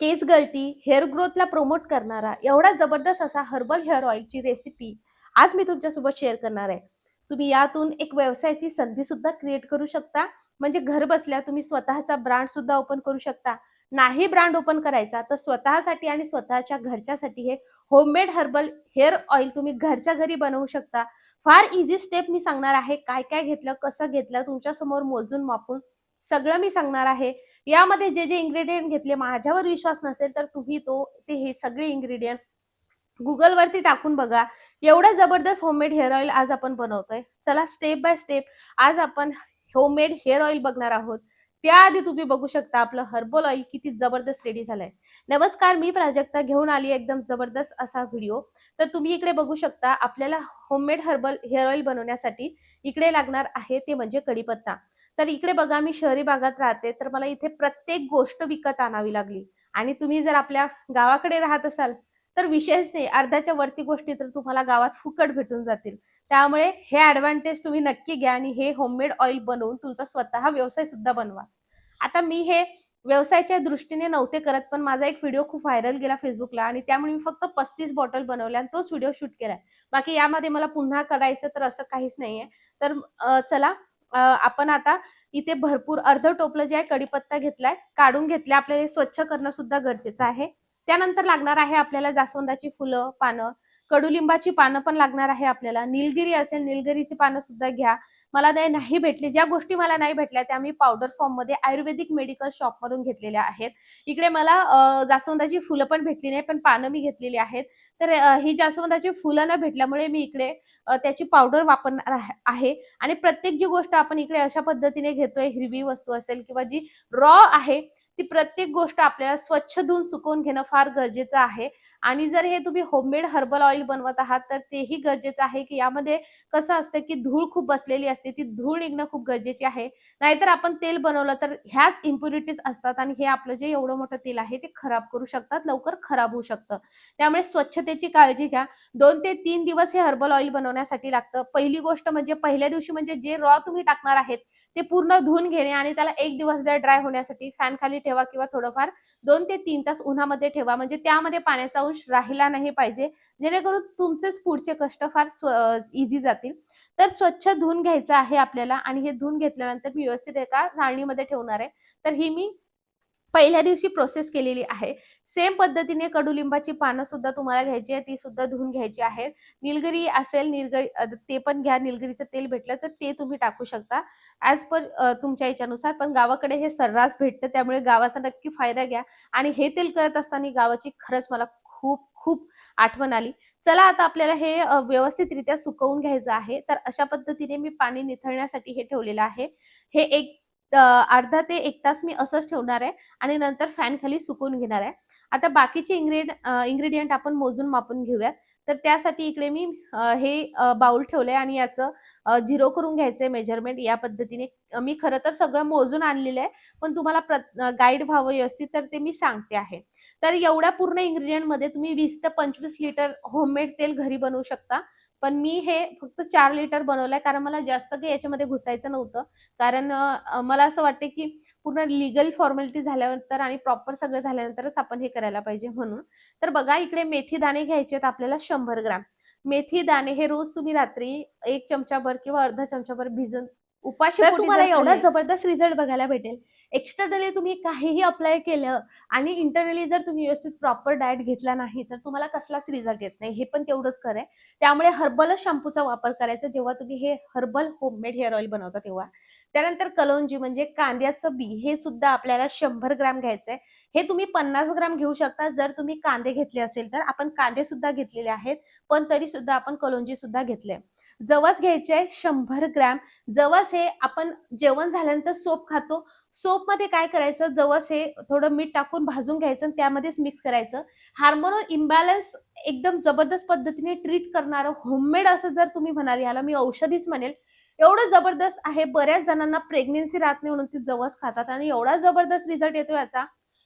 केस गळती hair ग्रोथला promote करणारा एवढा जबरदस्त असा हर्बल हेअर ऑइलची रेसिपी आज मी तुमच्यासोबत शेअर करणार आहे. तुम्ही यातून एक व्यवसायाची संधी सुद्धा क्रिएट करू शकता. म्हणजे घर बसल्या तुम्ही स्वतःचा ब्रँड सुद्धा ओपन करू शकता. नाही ब्रँड ओपन करायचा तर स्वतःसाठी आणि स्वतःच्या घरच्यासाठी हे होममेड हर्बल हेअर ऑइल तुम्ही घरच्या घरी बनवू शकता. फार इझी स्टेप मी सांगणार आहे काय काय घेतलं कसं घेतलं तुमच्यासमोर मोजून मापून सगळं मी सांगणार आहे. यामध्ये जे जे इन्ग्रेडियंट घेतले माझ्यावर विश्वास नसेल तर तुम्ही तो ते हे सगळे इन्ग्रेडियंट गुगलवरती टाकून बघा. एवढं जबरदस्त होममेड हेअर ऑइल आज आपण बनवतोय. चला स्टेप बाय स्टेप आज आपण होममेड हेअर ऑइल बघणार आहोत. त्याआधी तुम्ही बघू शकता आपलं हर्बल ऑइल किती जबरदस्त रेडी झालंय. नमस्कार मी प्राजक्ता घेऊन आली एकदम जबरदस्त असा व्हिडिओ तर तुम्ही इकडे बघू शकता आपल्याला होममेड हर्बल हेअर ऑइल बनवण्यासाठी इकडे लागणार आहे ते म्हणजे कढीपत्ता. तर इकडे बघा मी शहरी भागात राहते तर मला इथे प्रत्येक गोष्ट विकत आणावी लागली. आणि तुम्ही जर आपल्या गावाकडे राहत असाल तर विशेष नाही अर्ध्याच्या वरती गोष्टी तर तुम्हाला गावात फुकट भेटून जातील. त्यामुळे हे ऍडव्हान्टेज तुम्ही नक्की घ्या आणि हे होममेड ऑइल बनवून तुमचा स्वतः व्यवसाय सुद्धा बनवा. आता मी हे व्यवसायाच्या दृष्टीने नव्हते करत पण माझा एक व्हिडिओ खूप व्हायरल गेला फेसबुकला आणि त्यामुळे मी फक्त पस्तीस बॉटल बनवल्या आणि तोच व्हिडिओ शूट केलाय. बाकी यामध्ये मला पुन्हा करायचं तर असं काहीच नाहीये. तर चला आपण आता इथे भरपूर अर्ध टोपलं जे आहे कडीपत्ता घेतलाय काढून घेतलं. आपल्याला स्वच्छ करणं सुद्धा गरजेचं आहे. त्यानंतर लागणार आहे आपल्याला जास्वंदाची फुलं पानं. कडुलिंबाची पानं पण लागणार आहे आपल्याला. निलगिरी असेल निलगिरीची पानं सुद्धा घ्या. मला नाही नाही भेटली. ज्या गोष्टी मला नाही भेटल्या त्या मी पावडर फॉर्ममध्ये आयुर्वेदिक मेडिकल शॉप मधून घेतलेल्या आहेत. इकडे मला जास्वंदाची फुलं पण भेटली नाही पण पानं मी घेतलेली आहेत. तर ही जास्वंदाची फुलं न भेटल्यामुळे मी इकडे त्याची पावडर वापरणार आहे- आहे. आणि प्रत्येक जी गोष्ट आपण इकडे अशा पद्धतीने घेतोय हिरवी वस्तू असेल किंवा जी रॉ आहे ती प्रत्येक गोष्ट आपल्याला स्वच्छ धुवून सुकवून घेणं फार गरजेचं आहे. आणि जर हे तुम्ही होममेड हर्बल ऑइल बनवत आहात तर तेही गरजेचं आहे की यामध्ये कसं असतं की धूळ खूप बसलेली असते ती धूळ निघणं खूप गरजेची आहे. नाहीतर आपण तेल बनवलं तर ह्याच इम्प्युरिटीज असतात आणि हे आपलं जे एवढं मोठं तेल आहे ते खराब करू शकतात लवकर खराब होऊ शकतं. त्यामुळे स्वच्छतेची काळजी घ्या. दोन ते तीन दिवस हे हर्बल ऑइल बनवण्यासाठी लागतं. पहिली गोष्ट म्हणजे पहिल्या दिवशी म्हणजे जे रॉ तुम्ही टाकणार आहेत ते पूर्ण धुवून घेणे आणि त्याला एक दिवस जर ड्राय होण्यासाठी फॅन खाली ठेवा किंवा थोडंफार दोन ते तीन तास उन्हामध्ये ठेवा. म्हणजे त्यामध्ये पाण्याचा अंश राहिला नाही पाहिजे. जेणेकरून तुमचेच पुढचे कष्ट फार इझी जातील. तर स्वच्छ धुवून घ्यायचं आहे आपल्याला आणि हे धुवून घेतल्यानंतर मी व्यवस्थित एका चाळणीमध्ये ठेवणार आहे. तर ही मी पहिल्या दिवशी प्रोसेस केलेली आहे. सेम पद्धतीने कडुलिंबाची पानं सुद्धा तुम्हाला घ्यायची आहे ती सुद्धा धुवून घ्यायची आहेत. निलगिरी असेल निलगिरी ते पण घ्या. निलगिरीचं तेल भेटलं तर ते तुम्ही टाकू शकता. ऍज पर तुमच्या याच्यानुसार पण गावाकडे हे सर्रास भेटतं त्यामुळे गावाचा नक्की फायदा घ्या. आणि हे तेल करत असताना गावाची खरंच मला खूप खूप आठवण आली. चला आता आपल्याला हे व्यवस्थितरित्या सुकवून घ्यायचं आहे. तर अशा पद्धतीने मी पाणी निथळण्यासाठी हे ठेवलेलं आहे. हे एक अर्धा ते एक तास मी असंच ठेवणार आहे आणि नंतर फॅन खाली सुकवून घेणार आहे. आता बाकीचे इन्ग्रेड इन्ग्रेडियंट आपण मोजून मापून घेऊयात. तर त्यासाठी इकडे मी हे बाउल ठेवलंय आणि याचं झिरो करून घ्यायचंय मेजरमेंट. या पद्धतीने मी खरं तर सगळं मोजून आणलेलं आहे पण तुम्हाला गाईड व्हावं व्यवस्थित तर ते मी सांगते आहे. तर एवढ्या पूर्ण इंग्रेडियंटमध्ये तुम्ही वीस ते पंचवीस लिटर होममेड तेल घरी बनवू शकता. पण मी हे फक्त चार लिटर बनवलंय कारण मला जास्त काही याच्यामध्ये घुसायचं नव्हतं. कारण मला असं वाटतं की पूर्ण लिगल फॉर्मॅलिटी झाल्यानंतर आणि प्रॉपर सगळं झाल्यानंतरच आपण हे करायला पाहिजे म्हणून. तर बघा इकडे मेथी दाणे घ्यायचे आहेत आपल्याला शंभर ग्राम. मेथी दाणे हे रोज तुम्ही रात्री एक चमचाभर किंवा अर्धा चमचाभर भिजून उपाशी तुम्हाला एवढा जबरदस्त रिझल्ट बघायला भेटेल. एक्स्टर्नली तुम्ही काहीही अप्लाय केलं आणि इंटरनली जर तुम्ही व्यवस्थित प्रॉपर डाएट घेतला नाही तर तुम्हाला कसलाच रिझल्ट येत नाही. हे पण तेवढंच करे त्यामुळे हर्बलच शॅम्पूचा वापर करायचा. जेव्हा तुम्ही हे हर्बल होममेड हेअर ऑइल बनवता तेव्हा. त्यानंतर कलोंजी म्हणजे कांद्याचं बी हे सुद्धा आपल्याला शंभर ग्राम घ्यायचंय हे तुम्ही पन्नास ग्राम घेऊ शकता. जर तुम्ही कांदे घेतले असेल तर आपण कांदे सुद्धा घेतलेले आहेत पण तरी सुद्धा आपण कलोंजी सुद्धा घेतले जवस घ्यायचे शंभर ग्रॅम. जवस हे आपण जेवण झाल्यानंतर सोप खातो. सोपमध्ये काय करायचं? जवस हे थोडं मीठ टाकून भाजून घ्यायचं आणि त्यामध्येच मिक्स करायचं. हार्मोनल इम्बॅलन्स एकदम जबरदस्त पद्धतीने ट्रीट करणारं होममेड असं जर तुम्ही म्हणाल याला मी औषधीच म्हणेल. एवढं जबरदस्त आहे बऱ्याच जणांना प्रेग्नेन्सी राहत नाही म्हणून ती जवस खातात आणि एवढा जबरदस्त रिझल्ट येतो याचा.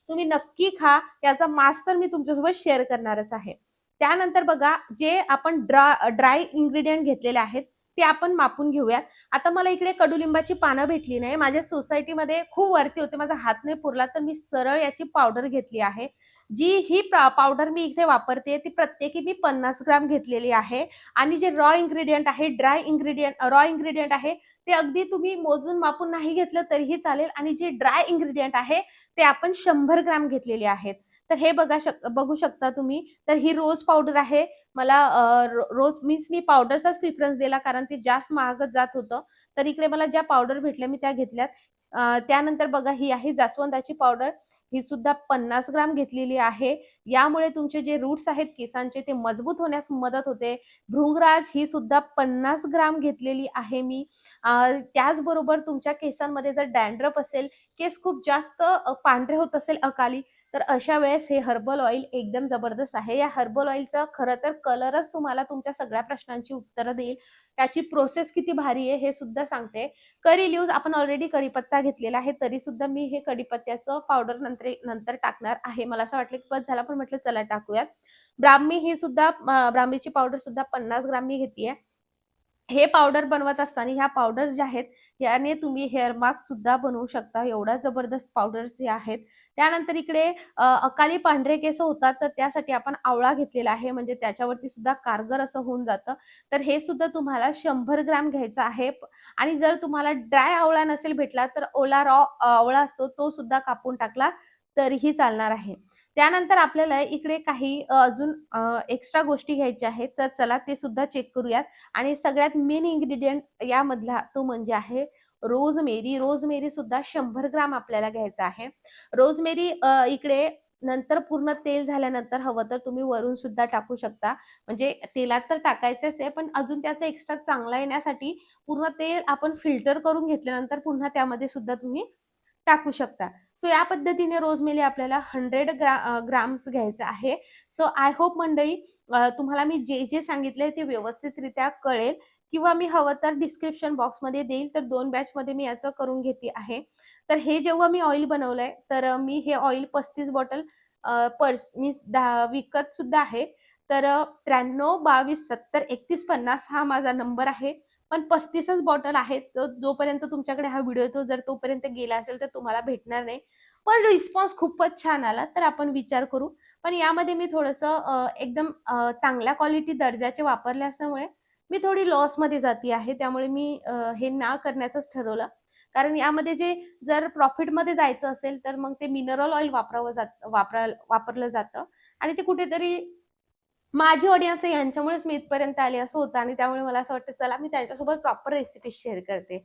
तुम्ही नक्की खा याचा मास तर मी तुमच्यासोबत शेअर करणारच आहे. त्यानंतर बघा जे आपण ड्रा ड्राय इन्ग्रेडियंट घेतलेले आहेत ते आपण मापून घेऊयात. आता मला इकडे कडुलिंबाची पानं भेटली नाही. माझ्या सोसायटीमध्ये खूप वरती होते. माझा हात नाही पुरला तर मी सरळ याची पावडर घेतली आहे. जी ही पावडर मी इथे वापरते ती प्रत्येकी मी पन्नास ग्राम घेतलेली आहे. आणि जे रॉ इन्ग्रेडियंट आहे ड्राय इन्ग्रेडियंट रॉ इन्ग्रेडियंट आहे ते अगदी तुम्ही मोजून मापून नाही घेतलं तरीही चालेल. आणि जे ड्राय इन्ग्रेडियंट आहे ते आपण शंभर ग्राम घेतलेले आहेत. तर हे बघा शक बघू शकता तुम्ही. तर ही रोज पावडर आहे. मला रोज मीन्स मी पावडरचाच प्रिफरन्स दिला कारण ते जास्त महागच जात होतं. तर इकडे मला ज्या पावडर भेटल्या मी त्या घेतल्यात. त्यानंतर बघा ही आहे जास्वंदाची पावडर. ही सुद्धा पन्नास ग्राम घेतलेली आहे. यामुळे तुमचे जे रूट्स आहेत केसांचे ते मजबूत होण्यास मदत होते. भृंगराज ही सुद्धा पन्नास ग्राम घेतलेली आहे मी. त्याचबरोबर तुमच्या केसांमध्ये जर डॅन्ड्रप असेल केस खूप जास्त पांढरे होत असेल अकाली तर अशा वेळेस हे हर्बल ऑइल एकदम जबरदस्त आहे. या हर्बल ऑइलचा खरं तर कलरच तुम्हाला तुमच्या सगळ्या प्रश्नांची उत्तरं देईल. त्याची प्रोसेस किती भारी आहे हे सुद्धा सांगते. करी लिव्ज आपण ऑलरेडी कढीपत्ता घेतलेला आहे तरी सुद्धा मी हे कढीपत्त्याचं पावडर नंतर नंतर टाकणार आहे. मला असं वाटलं की बस झाला पण म्हटलं चला टाकूयात. ब्राह्मी ही सुद्धा ब्राह्मीची पावडर सुद्धा पन्नास ग्राम मी घेतलीये हे पावडर बनवत असताना ह्या पावडर ज्या आहेत याने तुम्ही हेअर मास्क सुद्धा बनवू शकता. एवढा जबरदस्त पावडर्स हे आहेत. त्यानंतर इकडे अकाली पांढरे केस होतात तर त्यासाठी आपण आवळा घेतलेला आहे. म्हणजे त्याच्यावरती सुद्धा कारगर असं होऊन जातं. तर हे सुद्धा तुम्हाला शंभर ग्राम घ्यायचं आहे. आणि जर तुम्हाला ड्राय आवळा नसेल भेटला तर ओला रॉ आवळा असतो तो सुद्धा कापून टाकला तरीही चालणार आहे. त्यानंतर आपल्याला इकडे काही अजून एक्स्ट्रा गोष्टी घ्यायच्या आहेत. तर चला ते सुद्धा चेक करूयात. आणि सगळ्यात मेन इन्ग्रेडियंट यामधला तो म्हणजे आहे रोजमेरी रोजमेरी सुद्धा शंभर ग्राम आपल्याला घ्यायचा आहे. रोजमेरी इकडे नंतर पूर्ण तेल झाल्यानंतर हवं तर तुम्ही वरून सुद्धा टाकू शकता. म्हणजे तेलात तर टाकायचंच आहे पण अजून त्याचा एक्स्ट्रा चांगला येण्यासाठी पूर्ण तेल आपण फिल्टर करून घेतल्यानंतर पुन्हा त्यामध्ये सुद्धा तुम्ही टाकू शकता. सो या पद्धतीने रोजमेली आपल्याला हंड्रेड ग्रा ग्राम्स घ्यायचं आहे. सो आय होप मंडळी तुम्हाला मी जे जे सांगितले ते व्यवस्थितरित्या कळेल. किंवा मी हवं तर डिस्क्रिप्शन बॉक्समध्ये देईल तर दोन बॅचमध्ये मी याचं करून घेते आहे. तर हे जेव्हा मी ऑइल बनवलंय तर मी हे ऑइल पस्तीस बॉटल पर मी विकत सुद्धा आहे. तर त्र्याण्णव बावीस सत्तर एकतीस पन्नास हा माझा नंबर आहे. पण पस्तीसच बॉटल आहेत. जोपर्यंत तुमच्याकडे हा व्हिडिओ येतो जर तोपर्यंत गेला असेल तर तुम्हाला भेटणार नाही. पण रिस्पॉन्स खूपच छान आला तर आपण विचार करू. पण यामध्ये मी थोडस एकदम चांगल्या क्वालिटी दर्जाचे वापरले असल्यामुळे मी थोडी लॉसमध्ये जाती आहे. त्यामुळे मी हे ना करण्याचंच ठरवलं. कारण यामध्ये जे जर प्रॉफिटमध्ये जायचं असेल तर मग ते मिनरल ऑइल वापरावं जात वापरा वापरलं जातं. आणि ते कुठेतरी माझी ऑडियन्स आहे यांच्यामुळेच मी इथपर्यंत आले असं होतं. आणि त्यामुळे मला असं वाटतं चला मी त्यांच्यासोबत प्रॉपर रेसिपी शेअर करते.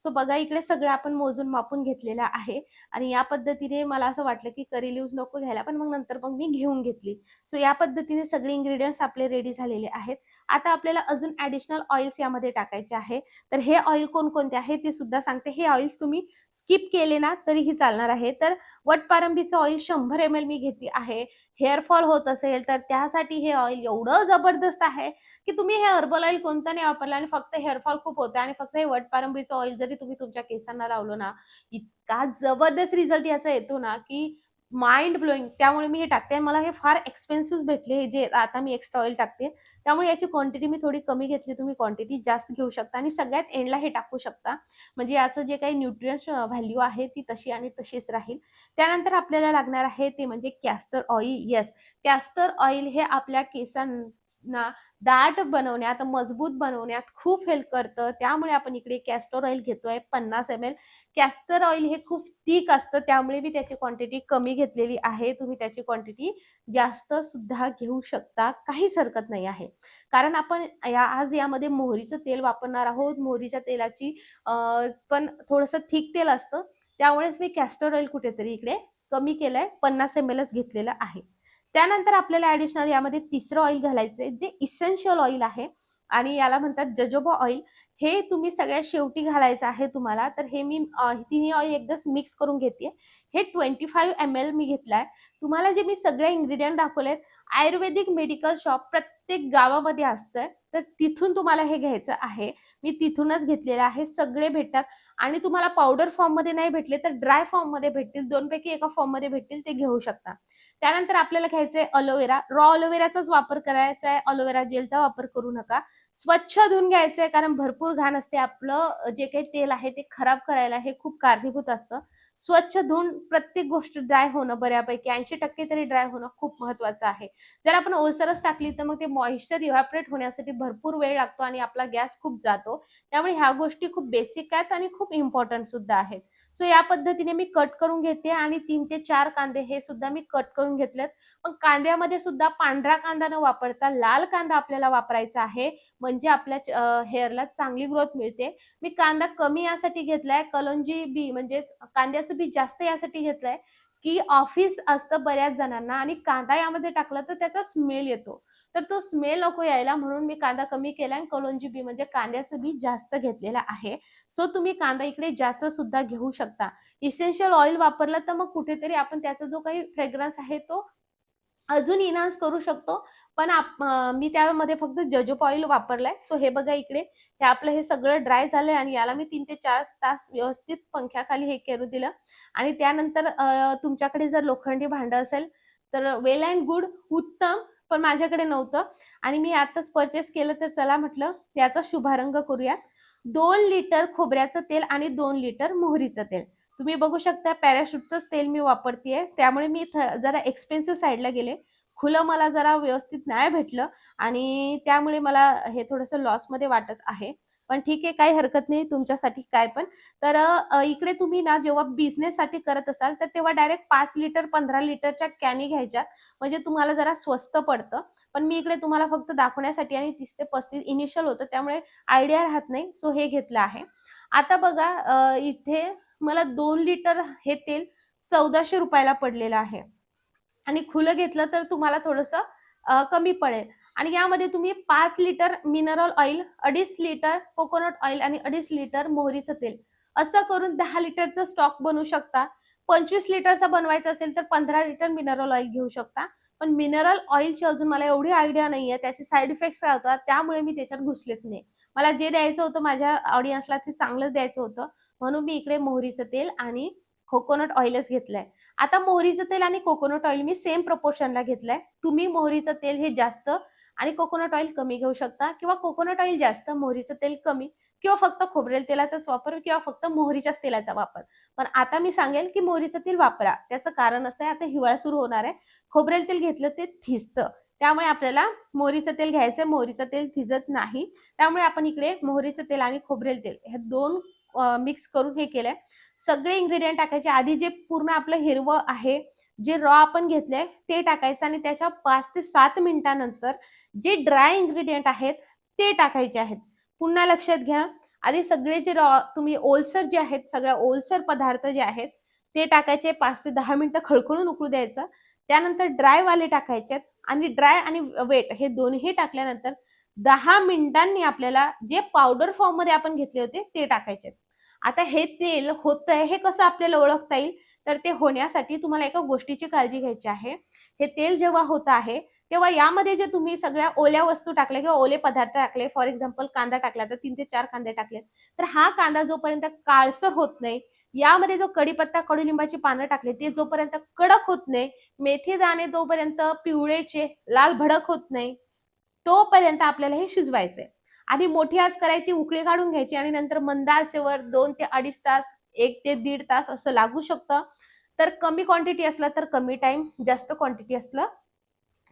सो बघा इकडे सगळं आपण मोजून मापून घेतलेलं आहे. आणि या पद्धतीने मला असं वाटलं की करी लिव्ज नको घ्यायला पण मग नंतर मग मी घेऊन घेतली. सो या पद्धतीने सगळे इंग्रेडियंट्स आपले रेडी झालेले आहेत. आता आपल्याला अजून ऍडिशनल ऑइल्स यामध्ये टाकायचे आहे. तर हे ऑइल कोणकोणते आहे? ते सुद्धा सांगते. हे ऑइल्स तुम्ही स्किप केले ना तरीही चालणार आहे. तर वटपारंबीचं ऑइल शंभर एम एल मी घेतली आहे. हेअरफॉल होत असेल तर त्यासाठी हे ऑइल एवढं जबरदस्त आहे की तुम्ही हे हर्बल ऑइल कोणतं नाही वापरलं आणि फक्त हेअरफॉल खूप होते आणि फक्त हे वटपारंबीचं ऑइल जरी तुम्ही तुमच्या केसांना लावलं ना इतका जबरदस्त रिझल्ट याचा येतो ना की माइंड ब्लोईंग त्यामुळे मी हे टाकते आणि मला हे फार एक्सपेन्सिव्ह भेटले हे जे आता मी एक्स्ट्रा ऑइल टाकते. त्यामुळे याची क्वांटिटी मी थोडी कमी घेतली. तुम्ही क्वांटिटी जास्त घेऊ शकता आणि सगळ्यात एंडला हे टाकू शकता. म्हणजे याचं जे काही न्यूट्रियन्स व्हॅल्यू आहे ती तशी आणि तशीच राहील. त्यानंतर आपल्याला लागणार आहे ते म्हणजे castor oil yes castor oil हे आपल्या केसां ना दाट बनवण्यात मजबूत बनवण्यात खूप हेल्प करतं. त्यामुळे आपण इकडे कॅस्टर ऑइल घेतोय पन्नास एम एल कॅस्टर ऑइल हे खूप थिक असतं त्यामुळे मी त्याची क्वांटिटी कमी घेतलेली आहे. तुम्ही त्याची क्वांटिटी जास्त सुद्धा घेऊ शकता काहीच हरकत नाही आहे. कारण आपण या आज यामध्ये मोहरीचं तेल वापरणार आहोत. मोहरीच्या तेलाची पण थोडंसं थिक तेल असतं. त्यामुळेच मी कॅस्टर ऑइल कुठेतरी इकडे कमी केलंय पन्नास एम एलच घेतलेलं आहे. त्यानंतर आपल्याला ऍडिशनल यामध्ये तिसरं ऑइल घालायचंय जे इसेन्शियल ऑइल आहे. आणि याला म्हणतात जजोबा ऑइल हे तुम्ही सगळ्यात शेवटी घालायचं आहे तुम्हाला. तर हे मी तिन्ही ऑइल एकदाच मिक्स करून घेते हे ट्वेंटी फाईव्ह एम एल मी घेतलाय. तुम्हाला जे मी सगळे इन्ग्रेडियंट दाखवलेत आयुर्वेदिक मेडिकल शॉप प्रत्येक गावामध्ये असतंय. तर तिथून तुम्हाला हे घ्यायचं आहे. मी तिथूनच घेतलेलं आहे. सगळे भेटतात. आणि तुम्हाला पावडर फॉर्ममध्ये नाही भेटले तर ड्राय फॉर्ममध्ये भेटतील. दोनपैकी एका फॉर्ममध्ये भेटतील ते घेऊ शकता. त्यानंतर आपल्याला घ्यायचंय अलोवेरा. रॉ अलोवेराचाच वापर करायचा आहे अलोवेरा जेलचा वापर करू नका. स्वच्छ धुवून घ्यायचंय कारण भरपूर घाण असते. आपलं जे काही तेल आहे ते खराब करायला हे खूप कारणीभूत असतं. स्वच्छ धुवून प्रत्येक गोष्ट ड्राय होणं बऱ्यापैकी ऐंशी टक्के तरी ड्राय होणं खूप महत्वाचं आहे. जर आपण ओलसरच टाकली तर मग ते मॉइश्चर इव्हॅपरेट होण्यासाठी भरपूर वेळ लागतो आणि आपला गॅस खूप जातो. त्यामुळे ह्या गोष्टी खूप बेसिक आहेत आणि खूप इम्पॉर्टंट सुद्धा आहेत. सो या पद्धतीने मी कट करून घेते आणि तीन ते चार कांदे हे सुद्धा मी कट करून घेतलेत. पण कांद्यामध्ये सुद्धा पांढरा कांदा न वापरता लाल कांदा आपल्याला वापरायचा आहे. म्हणजे आपल्या हेअरला चांगली ग्रोथ मिळते. मी कांदा कमी यासाठी घेतलाय. कलंजी बी म्हणजेच कांद्याचं बी जास्त यासाठी घेतलंय. की ऑफिस असतं बऱ्याच जणांना आणि कांदा यामध्ये टाकला तर त्याचा स्मेल येतो. तर तो स्मेल नको यायला म्हणून मी कांदा कमी केला आणि कलोंजी बी म्हणजे कांद्याचं बी जास्त घेतलेलं आहे. सो तुम्ही कांदा इकडे जास्त सुद्धा घेऊ शकता. इसेन्शियल ऑइल वापरलं तर मग कुठेतरी आपण त्याचा जो काही फ्रेग्रन्स आहे तो अजून इन्हान्स करू शकतो. पण मी त्यामध्ये फक्त जजोप ऑइल वापरलाय. सो हे बघा इकडे. हे आपलं हे सगळं ड्राय झालंय आणि याला मी तीन ते चार तास व्यवस्थित पंख्याखाली हे करू दिलं. आणि त्यानंतर तुमच्याकडे जर लोखंडी भांडं असेल तर वेल अँड गुड उत्तम. पण माझ्याकडे नव्हतं. आणि मी आताच परचेस केलं तर चला म्हटलं त्याचा शुभारंभ करूया दोन लिटर खोबऱ्याचं तेल आणि दोन लिटर मोहरीचं तेल. तुम्ही बघू शकता पॅराशूटचंच तेल मी वापरतेय. त्यामुळे मी थ- जरा एक्सपेन्सिव्ह साईडला गेले. खुलं मला जरा व्यवस्थित नाही भेटलं. आणि त्यामुळे मला हे थोडंसं लॉसमध्ये वाटत आहे. पण ठीक आहे काही हरकत नाही तुमच्यासाठी काय पण. तर इकडे तुम्ही ना जेव्हा बिझनेससाठी करत असाल तर तेव्हा डायरेक्ट पाच लिटर पंधरा लिटरच्या कॅनी घ्यायच्या. म्हणजे तुम्हाला जरा स्वस्त पडतं. पण मी इकडे तुम्हाला फक्त दाखवण्यासाठी आणि तीस ते पस्तीस इनिशियल होतं त्यामुळे आयडिया राहत नाही. सो हे घेतलं आहे. आता बघा इथे मला दोन लिटर हे तेल चौदाशे रुपयाला पडलेलं आहे. आणि खुलं घेतलं तर तुम्हाला थोडंसं कमी पडेल. आणि यामध्ये तुम्ही पाच लिटर मिनरल ऑइल अडीच लिटर कोकोनट ऑइल आणि अडीच लिटर मोहरीचं तेल. असं करून दहा लिटरचा स्टॉक बनवू शकता. पंचवीस लिटरचा बनवायचा असेल तर पंधरा लिटर मिनरल ऑइल घेऊ शकता. पण मिनरल ऑइलची अजून मला एवढी आयडिया नाहीये त्याचे साईड इफेक्ट्स काय होतात त्यामुळे मी त्याच्यात घुसलेच नाही. मला जे द्यायचं होतं माझ्या ऑडियन्सला ते चांगलंच द्यायचं होतं. म्हणून मी इकडे मोहरीचं तेल आणि कोकोनट ऑइलच घेतलंय. आता मोहरीचं तेल आणि कोकोनट ऑइल मी सेम प्रपोर्शनला घेतलंय. तुम्ही मोहरीचं तेल हे जास्त आणि कोकोनट ऑइल कमी घेऊ शकता किंवा कोकोनट ऑइल जास्त मोहरीचं तेल कमी किंवा फक्त खोबरेल तेलाचाच वापर किंवा फक्त मोहरीच्याच तेलाचा वापर. पण आता मी सांगेल की मोहरीचं तेल वापरा. त्याचं कारण असं आहे आता हिवाळा सुरू होणार आहे. खोबरेल तेल घेतलं ते थिजतं. त्यामुळे आपल्याला मोहरीचं तेल घ्यायचंय. मोहरीचं तेल थिजत नाही. त्यामुळे आपण इकडे मोहरीचं तेल आणि खोबरेल तेल हे दोन मिक्स करून हे केलंय. सगळे इन्ग्रेडियंट टाकायचे. आधी जे पूर्ण आपलं हिरवं आहे जे रॉ आपण घेतलंय ते टाकायचं आणि त्याच्या पाच ते सात मिनिटानंतर जे ड्राय इन्ग्रेडियंट आहेत ते टाकायचे आहेत. पुन्हा लक्षात घ्या आधी सगळे जे रॉ तुम्ही ओलसर जे आहेत सगळ्या ओलसर पदार्थ जे आहेत ते टाकायचे पाच ते दहा मिनिटं खळखळून उकळू द्यायचं. त्यानंतर ड्राय वाले टाकायचे आणि ड्राय आणि वेट हे दोन्ही टाकल्यानंतर दहा मिनिटांनी आपल्याला जे पावडर फॉर्ममध्ये आपण घेतले होते ते टाकायचे आता हे तेल होतंय हे कसं आपल्याला ओळखता येईल? तर ते होण्यासाठी तुम्हाला एका गोष्टीची काळजी घ्यायची आहे. हे तेल जेव्हा होत आहे तेव्हा यामध्ये जे तुम्ही सगळ्या ओल्या वस्तू टाकल्या किंवा ओले पदार्थ टाकले फॉर एक्झाम्पल कांदा टाकला तर तीन ते चार कांदे टाकले तर हा कांदा जोपर्यंत काळसर होत नाही यामध्ये जो कडीपत्ता कडुलिंबाची पानं टाकले ते जोपर्यंत कडक होत नाही मेथी दाणे जोपर्यंत पिवळेचे लाल भडक होत नाही तोपर्यंत आपल्याला हे शिजवायचंय. आधी मोठी आच करायची उकळी काढून घ्यायची आणि नंतर मंद आचेवर दोन ते अडीच तास एक ते दीड तास असं लागू शकतं. तर कमी क्वांटिटी असलं तर कमी टाइम जास्त क्वांटिटी असलं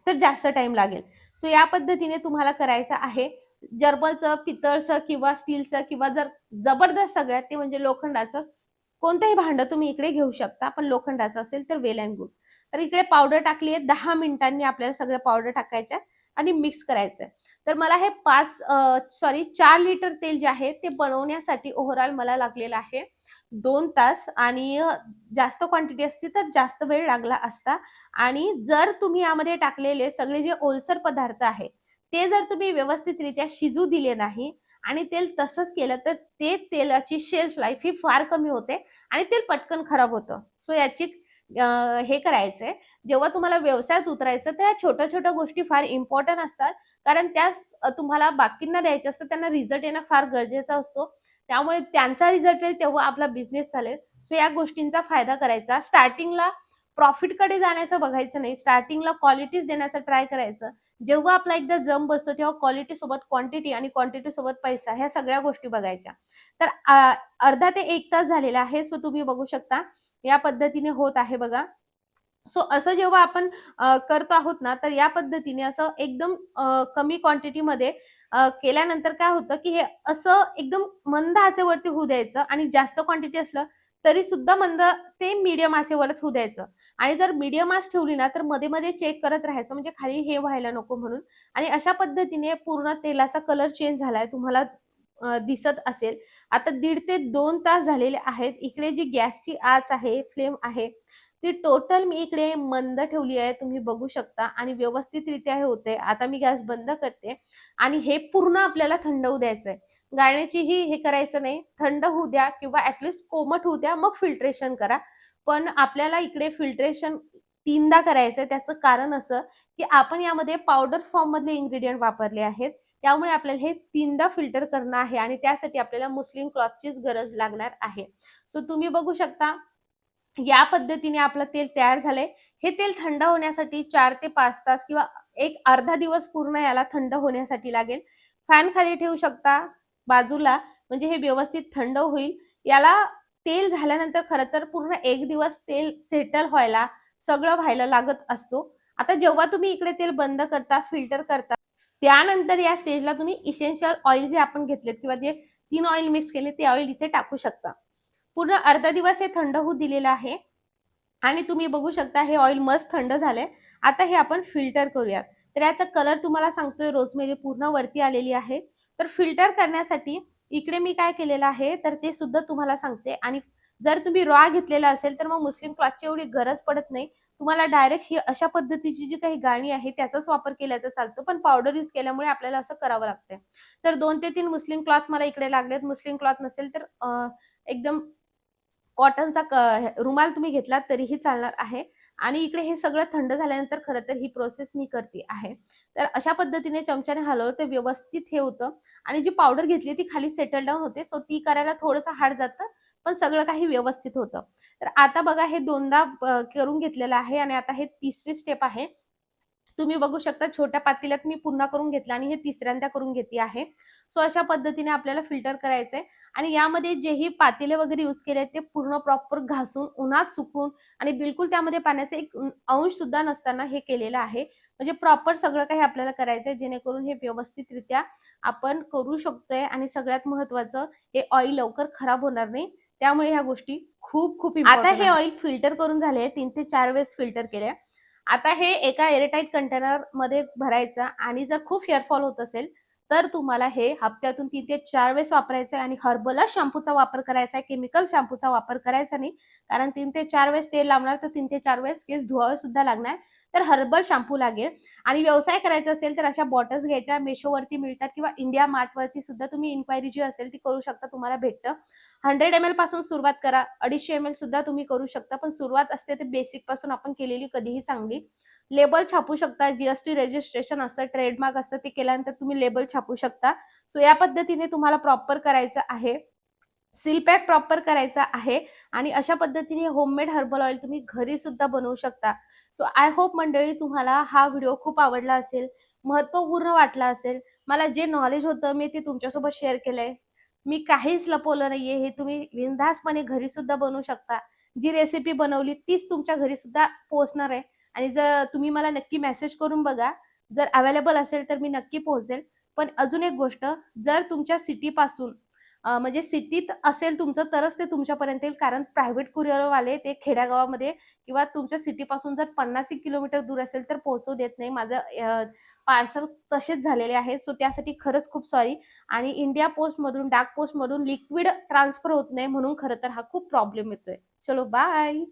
तर जास्त टाइम लागेल. सो या पद्धतीने तुम्हाला करायचं आहे. जर्मलचं पितळचं किंवा स्टीलचं किंवा जर जबरदस्त सगळ्यात ते म्हणजे लोखंडाचं कोणतंही भांडं तुम्ही इकडे घेऊ शकता पण लोखंडाचं असेल तर वेल अँड गुड. तर इकडे पावडर टाकली आहे दहा मिनिटांनी आपल्याला सगळं पावडर टाकायच्या आणि मिक्स करायचं तर मला हे पाच सॉरी चार लिटर तेल जे आहे ते बनवण्यासाठी ओव्हरऑल मला लागलेलं आहे. दोन तास आणि जास्त क्वांटिटी असती तर जास्त वेळ लागला असता. आणि जर तुम्ही यामध्ये टाकलेले सगळे जे ओलसर पदार्थ आहे ते जर तुम्ही व्यवस्थितरित्या शिजू दिले नाही आणि तेल तसंच केलं तर ते तेलाची शेल्फ लाईफ ही फार कमी होते आणि तेल पटकन खराब होतं. सो याची हे करायचंय. जेव्हा तुम्हाला व्यवसायात उतरायचं तर या छोट्या छोट्या गोष्टी फार इम्पॉर्टंट असतात. कारण त्या तुम्हाला बाकींना द्यायचे असतं त्यांना रिझल्ट येणं फार गरजेचा असतो. त्यामुळे त्यांचा रिझल्ट येईल तेव्हा आपला बिझनेस चालेल. सो या गोष्टींचा फायदा करायचा. स्टार्टिंगला प्रॉफिटकडे जाण्याचं बघायचं नाही. स्टार्टिंगला क्वालिटीज देण्याचा ट्राय करायचं. जेव्हा आपला एकदा जम बसतो तेव्हा क्वालिटी सोबत क्वांटिटी आणि क्वांटिटी सोबत पैसा ह्या सगळ्या गोष्टी बघायच्या. तर अर्धा ते एक तास झालेला आहे. सो तुम्ही बघू शकता. या पद्धतीने होत आहे बघा. सो असं जेव्हा आपण करतो आहोत ना तर या पद्धतीने असं एकदम कमी क्वांटिटीमध्ये केल्यानंतर काय होतं की हे असं एकदम मंद आचेवरती होऊ द्यायचं आणि जास्त क्वांटिटी असलं तरी सुद्धा मंद ते मीडियम आचेवरच होऊ द्यायचं. आणि जर मीडियम आच ठेवली ना तर मध्ये मध्ये चेक करत राहायचं. म्हणजे खाली हे व्हायला नको म्हणून. आणि अशा पद्धतीने पूर्ण तेलाचा कलर चेंज झालाय तुम्हाला दिसत असेल. आता दीड ते दोन तास झालेले आहेत. इकडे जी गॅसची आच आहे फ्लेम आहे ती टोटल मी इकडे मंद ठेवली आहे तुम्ही बघू शकता. आणि व्यवस्थितरित्या हे होते आता मी गॅस बंद करते. आणि हे पूर्ण आपल्याला थंड होऊ द्यायचंय. गाळण्याचीही हे करायचं नाही. थंड होऊ द्या किंवा ऍटलिस्ट कोमट होऊ द्या मग फिल्ट्रेशन करा. पण आपल्याला इकडे फिल्ट्रेशन तीनदा करायचंय. त्याचं कारण असं की आपण यामध्ये पावडर फॉर्म मधले इन्ग्रेडियंट वापरले आहेत. त्यामुळे आपल्याला हे तीनदा फिल्टर करणं आहे आणि त्यासाठी आपल्याला मुस्लिम क्लॉथचीच गरज लागणार आहे. सो तुम्ही बघू शकता या पद्धतीने आपलं तेल तयार झालंय. हे तेल थंड होण्यासाठी चार ते पाच तास किंवा एक अर्धा दिवस पूर्ण याला थंड होण्यासाठी लागेल. फॅन खाली ठेवू शकता बाजूला म्हणजे हे व्यवस्थित थंड होईल. याला तेल झाल्यानंतर खरं तर पूर्ण एक दिवस तेल सेटल व्हायला सगळं व्हायला लागत असतो. आता जेव्हा तुम्ही इकडे तेल बंद करता फिल्टर करता त्यानंतर या स्टेजला तुम्ही इसेन्शियल ऑइल जे आपण घेतलेत किंवा जे तीन ऑइल मिक्स केले ते ऑइल इथे टाकू शकता. पूर्ण अर्धा दिवस हे थंड होऊ दिलेलं आहे. आणि तुम्ही बघू शकता हे ऑइल मस्त थंड झालंय. आता हे आपण फिल्टर करूयात. तर याचा कलर तुम्हाला सांगतोय रोजमेरी पूर्ण वरती आलेली आहे. तर फिल्टर करण्यासाठी इकडे मी काय केलेलं आहे तर ते सुद्धा तुम्हाला सांगते. आणि जर तुम्ही रॉ घेतलेला असेल तर मग मुस्लिम क्लॉथची एवढी गरज पडत नाही. तुम्हाला डायरेक्ट ही अशा पद्धतीची जी काही गाणी आहे त्याचाच वापर केला तर चालतो. पण पावडर युज केल्यामुळे आपल्याला असं करावं लागतंय. तर दोन ते तीन मुस्लिम क्लॉथ मला इकडे लागलेत. मुस्लिम क्लॉथ नसेल तर एकदम कॉटनचा रुमाल तुम्ही घेतलात तरीही चालणार आहे. आणि इकडे हे सगळं थंड झाल्यानंतर खरं तर ही प्रोसेस मी करते आहे. तर अशा पद्धतीने चमच्याने हलवलं तर व्यवस्थित हे होतं. आणि जी पावडर घेतली ती खाली सेटल डाऊन होते. सो ती करायला थोडंसं हार्ड जातं पण सगळं काही व्यवस्थित होतं. तर आता बघा हे दोनदा करून घेतलेलं आहे आणि आता हे तिसरी स्टेप आहे. तुम्ही बघू शकता छोट्या पातेल्यात मी पुन्हा करून घेतला आणि हे तिसऱ्यांदा करून घेते आहे. सो अशा पद्धतीने आपल्याला फिल्टर करायचंय. आणि यामध्ये जेही पातेले वगैरे यूज केले आहेत ते पूर्ण प्रॉपर घासून उन्हात सुकून आणि बिलकुल त्यामध्ये पाण्याचा एक अंश सुद्धा नसताना हे केलेलं आहे. म्हणजे प्रॉपर सगळं काही आपल्याला करायचंय जेणेकरून हे व्यवस्थितरित्या आपण करू शकतोय आणि सगळ्यात महत्वाचं हे ऑइल लवकर खराब होणार नाही. त्यामुळे ह्या गोष्टी खूप खूप आता हे ऑइल फिल्टर करून झाले तीन ते चार वेळेस फिल्टर केले आता हे एका एअरटाईट कंटेनरमध्ये भरायचं आणि जर खूप हेअरफॉल होत असेल तर तुम्हाला हे हप्त्यातून तीन ते चार वेळेस वापरायचं आहे आणि हर्बल शॅम्पूचा वापर करायचा आहे. केमिकल शॅम्पूचा वापर करायचा नाही. कारण तीन ते चार वेळेस तेल लावणार तर तीन ते चार वेळेस केस धुवावे सुद्धा लागणार. तर हर्बल शॅम्पू लागेल. आणि व्यवसाय करायचा असेल तर अशा बॉटल्स घ्यायच्या. मेशोवरती मिळतात किंवा इंडिया मार्टवरती सुद्धा तुम्ही इन्क्वायरी जी असेल ती करू शकता. तुम्हाला भेटतं. हंड्रेड एम एलपासून सुरुवात करा. अडीचशे एम एल सुद्धा तुम्ही करू शकता. पण सुरुवात असते ते बेसिकपासून आपण केलेली कधीही चांगली. लेबल छापू शकता जीएसटी रजिस्ट्रेशन असतं ट्रेडमार्क असतं ते केल्यानंतर तुम्ही लेबल छापू शकता. सो या पद्धतीने तुम्हाला प्रॉपर करायचं आहे. सील पॅक प्रॉपर करायचा आहे. आणि अशा पद्धतीने होममेड हर्बल ऑइल तुम्ही घरी सुद्धा बनवू शकता. सो आय होप मंडळी तुम्हाला हा व्हिडिओ खूप आवडला असेल महत्त्वपूर्ण वाटला असेल. मला जे नॉलेज होतं मी ते तुमच्यासोबत शेअर केलंय. मी काहीच लपवलं नाहीये हे तुम्ही विंदासपणे घरी सुद्धा बनवू शकता. जी रेसिपी बनवली तीच तुमच्या घरी सुद्धा पोहोचणार आहे. आणि जर तुम्ही मला नक्की मेसेज करून बघा जर अवेलेबल असेल तर मी नक्की पोहोचेल. पण अजून एक गोष्ट जर तुमच्या सिटीपासून पासून म्हणजे सिटीत असेल तुमचं तरच ते तुमच्यापर्यंत येईल. कारण प्रायव्हेट कुरिअरवाले ते खेड्यागावामध्ये किंवा तुमच्या सिटीपासून जर पन्नास एक किलोमीटर दूर असेल तर पोहोचू देत नाही. माझं पार्सल तसेच झालेले आहेत सो त्यासाठी खरंच खूप सॉरी आणि इंडिया पोस्ट मधून डाक पोस्ट मधून लिक्विड ट्रान्सफर होत नाही म्हणून खरं तर हा खूप प्रॉब्लेम येतोय. चलो बाय